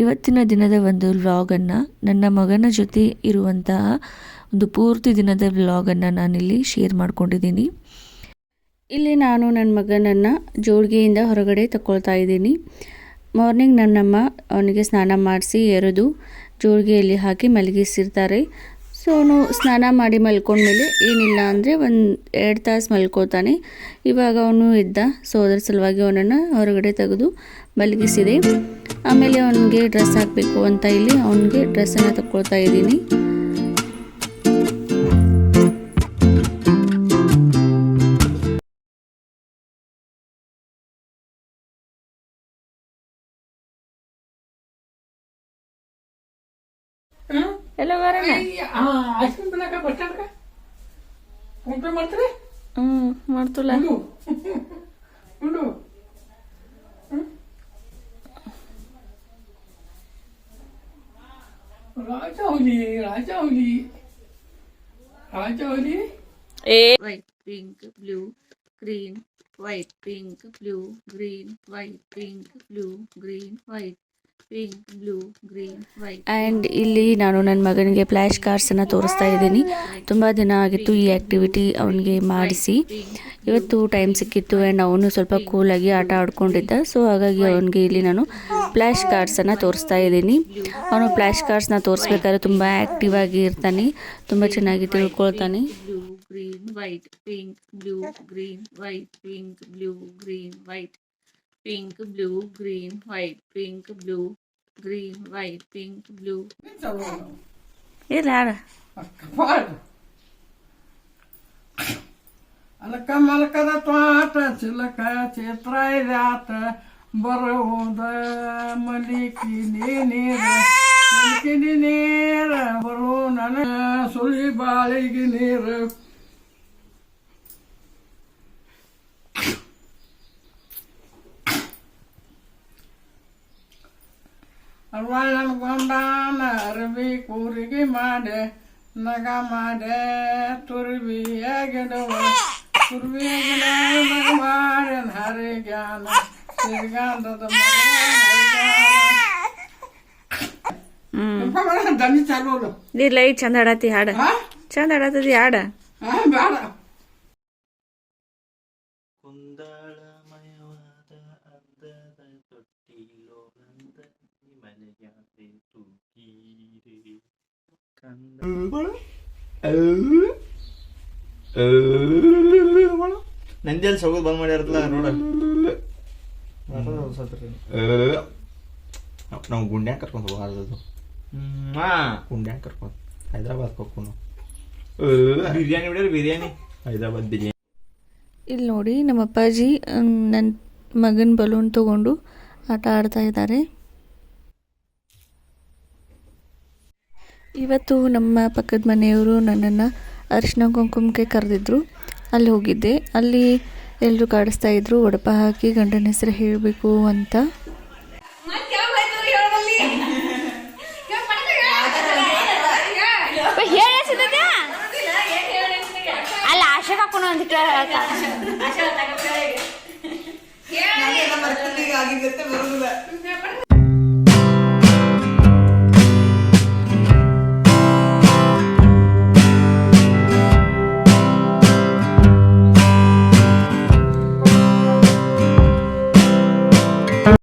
ಇವತ್ತಿನ ದಿನದ ಒಂದು ವ್ಲಾಗನ್ನು ನನ್ನ ಮಗನ ಜೊತೆ ಇರುವಂತಹ ಒಂದು ಪೂರ್ತಿ ದಿನದ ವ್ಲಾಗನ್ನು ನಾನಿಲ್ಲಿ ಶೇರ್ ಮಾಡ್ಕೊಂಡಿದ್ದೀನಿ. ಇಲ್ಲಿ ನಾನು ನನ್ನ ಮಗನನ್ನು ಜೋಳಿಗೆಯಿಂದ ಹೊರಗಡೆ ತಗೊಳ್ತಾ ಇದ್ದೀನಿ. ಮಾರ್ನಿಂಗ್ ನನ್ನಮ್ಮ ಅವನಿಗೆ ಸ್ನಾನ ಮಾಡಿಸಿ ಎರೆದು ಜೋಳಿಗೆಯಲ್ಲಿ ಹಾಕಿ ಮಲಗಿಸಿರ್ತಾರೆ. ಸೊ ಅವನು ಸ್ನಾನ ಮಾಡಿ ಮಲ್ಕೊಂಡ್ಮೇಲೆ ಏನಿಲ್ಲ ಅಂದರೆ ಒಂದು ಎರಡು ತಾಸು ಮಲ್ಕೋತಾನೆ. ಇವಾಗ ಅವನು ಇದ್ದ ಸೊ ಅದರ ಸಲುವಾಗಿ ಅವನನ್ನು ಹೊರಗಡೆ ತೆಗೆದು ಮಲಗಿಸಿದೆ. ಆಮೇಲೆ ಅವನಿಗೆ ಡ್ರೆಸ್ ಹಾಕಬೇಕು ಅಂತ ಇಲ್ಲಿ ಅವನಿಗೆ ಡ್ರೆಸ್ಸನ್ನು ತಗೊಳ್ತಾ ಇದ್ದೀನಿ. ये लोग आ रहे ना हाँ आइसक्रीम बना का बटर का उन पे मरते रे हम्म मर तो ला उल्लू राजा होली राजा होली राजा होली ए pink blue green white pink blue green white pink blue green white. And ಇಲ್ಲಿ ನಾನು ನನ್ನ ಮಗನಿಗೆ ಫ್ಲ್ಯಾಶ್ ಕಾರ್ಡ್ಸನ್ನು ತೋರಿಸ್ತಾ ಇದ್ದೀನಿ. ತುಂಬ ದಿನ ಆಗಿತ್ತು ಈ ಆ್ಯಕ್ಟಿವಿಟಿ ಅವನಿಗೆ ಮಾಡಿಸಿ. ಇವತ್ತು ಟೈಮ್ ಸಿಕ್ಕಿತ್ತು ಆ್ಯಂಡ್ ಅವನು ಸ್ವಲ್ಪ ಕೂಲಾಗಿ ಆಟ ಆಡ್ಕೊಂಡಿದ್ದ. ಸೊ ಹಾಗಾಗಿ ಅವನಿಗೆ ಇಲ್ಲಿ ನಾನು ಫ್ಲ್ಯಾಶ್ ಕಾರ್ಡ್ಸನ್ನು ತೋರಿಸ್ತಾ ಇದ್ದೀನಿ. ಅವನು ಫ್ಲ್ಯಾಶ್ ಕಾರ್ಡ್ಸ್ನ ತೋರಿಸ್ಬೇಕಾದ್ರೆ ತುಂಬ ಆ್ಯಕ್ಟಿವ್ ಆಗಿ ಇರ್ತಾನೆ. ತುಂಬ ಚೆನ್ನಾಗಿ ತಿಳ್ಕೊಳ್ತಾನೆ. Blue green white pink blue green white pink blue green pink, blue, green, white, pink, blue, green, white, pink, blue. ఇలాడ అలక మలకద తోట చిలక చిత్రాట బరువుద మలికి నీర మలికి నీర బరువు నన సులి బాలిగి నీరు ನನ್ನ ಸುಳಿ ಬಾಳಿಗೆ ನೀರು ಅರ್ವಣ್ಣನ ಗೊಂಡಾನ ಅರಬಿ ಕೂರಿಗೆ ಮಾಡೆ ನಗ ಮಾಡೆ ತುರ್ಬಿಯಾಗಿಡುವ ತುರ್ಬಿಯಾಗಿಡ ನಗ ಮಾಡೆ ಹರಿ ಜ್ಞಾನ ಸಿರಿಗಂಧದ ದನಿ ಚಾಲು ಇಲ್ಲ ಈಗ ಚಂದ ಹಾಡ. ಚಂದ ಆಡತದಿ ಹಾಡ. ಬೇಡ. ನಂದಿಯಲ್ಲಿ ಸಗೋದು ಬಂದ್ ಮಾಡ್ಯಾರಲ್ಲ ನೋಡ. ನಾವು ಗುಂಡ್ಯಾಗ ಕರ್ಕೊಂಡು ಹೋಗಬಾರ್ದು ಗುಂಡ್ಯಾಗ ಕರ್ಕೊಂಡು ಹೈದ್ರಾಬಾದ್ ಹೋಗ್ಕೊಂಡು ಬಿರಿಯಾನಿ ಬಿಡ್ರಿ ಬಿರಿಯಾನಿ? ಹೈದ್ರಾಬಾದ್ ಬಿರಿಯಾನಿ. ಇಲ್ಲಿ ನೋಡಿ ನಮ್ಮ ಅಪ್ಪಾಜಿ ನನ್ನ ಮಗನ ಬಲೂನ್ ತಗೊಂಡು ಆಟ ಆಡ್ತಾ ಇದ್ದಾರೆ ಇವತ್ತು ನಮ್ಮ ಪಕ್ಕದ ಮನೆಯವರು ನನ್ನನ್ನು ಅರಿಶಿನ ಕುಂಕುಮಕ್ಕೆ ಕರೆದಿದ್ರು. ಅಲ್ಲಿ ಹೋಗಿದ್ದೆ. ಅಲ್ಲಿ ಎಲ್ಲರೂ ಕಾಡಿಸ್ತಾ ಇದ್ರು. ಒಡಪ ಹಾಕಿ ಗಂಡನ ಹೆಸರು ಹೇಳಬೇಕು ಅಂತ. ಅಲ್ಲ ಆಶೆ ಕಾಕೊಂಡು ಅಂತ